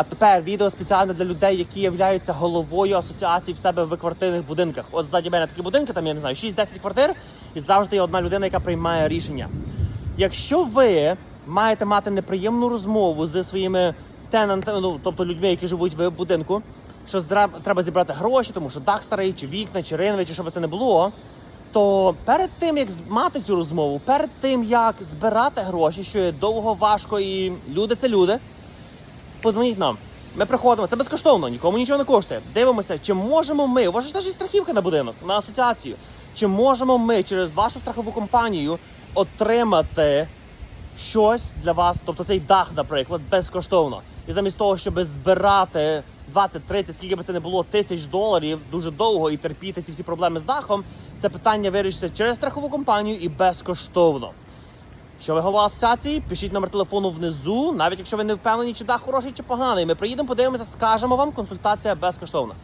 А тепер відео спеціально для людей, які являються головою асоціації в себе в квартирних будинках. От ззаді мене такі будинки, там я не знаю, 6-10 квартир, і завжди є одна людина, яка приймає рішення. Якщо ви маєте мати неприємну розмову зі своїми тенантами, ну тобто людьми, які живуть в будинку, що треба зібрати гроші, тому що дах старий, чи вікна, чи ринви, чи що би це не було. То перед тим як мати цю розмову, перед тим як збирати гроші, що є довго, важко, і люди це люди, подзвоніть нам. Ми приходимо, це безкоштовно, нікому нічого не коштує. Дивимося, чи можемо ми, у вас ж теж є страхівка на будинок, на асоціацію. Чи можемо ми через вашу страхову компанію отримати щось для вас, тобто цей дах, наприклад, безкоштовно. І замість того, щоб збирати 20, 30, скільки би це не було, тисяч доларів дуже довго і терпіти ці всі проблеми з дахом, це питання вирішиться через страхову компанію і безкоштовно. Що ви голова асоціації? Пишіть номер телефону внизу, навіть якщо ви не впевнені, чи дах хороший чи поганий. Ми приїдемо, подивимося, скажемо вам, консультація безкоштовна.